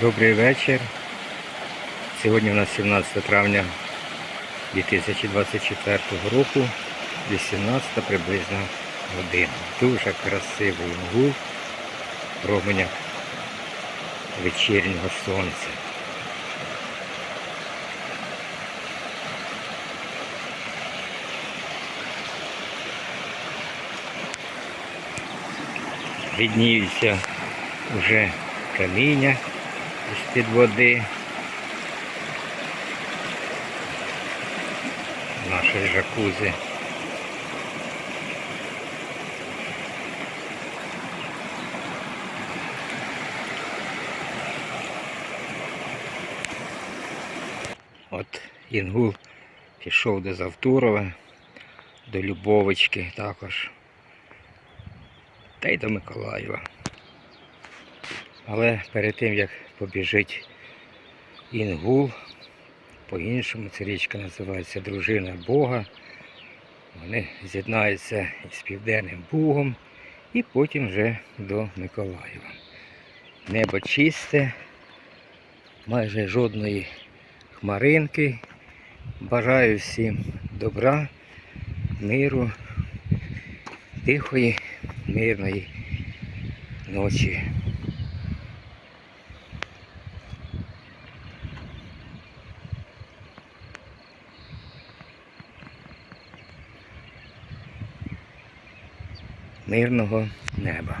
Добрий вечір. Сьогодні у нас 17 травня 2024 року, 18 приблизно година. Дуже красивий гул променя вечірнього сонця. Відніються вже каміння з-під води. Нашої жакузи. От Інгул пішов до Завтурова, до Любовички також. Та й до Миколаєва. Але перед тим як побіжить Інгул, по-іншому ця річка називається Дружина Бога. Вони з'єднаються із Південним Бугом і потім вже до Миколаєва. Небо чисте, майже жодної хмаринки. Бажаю всім добра, миру, тихої, мирної ночі. Мирного неба.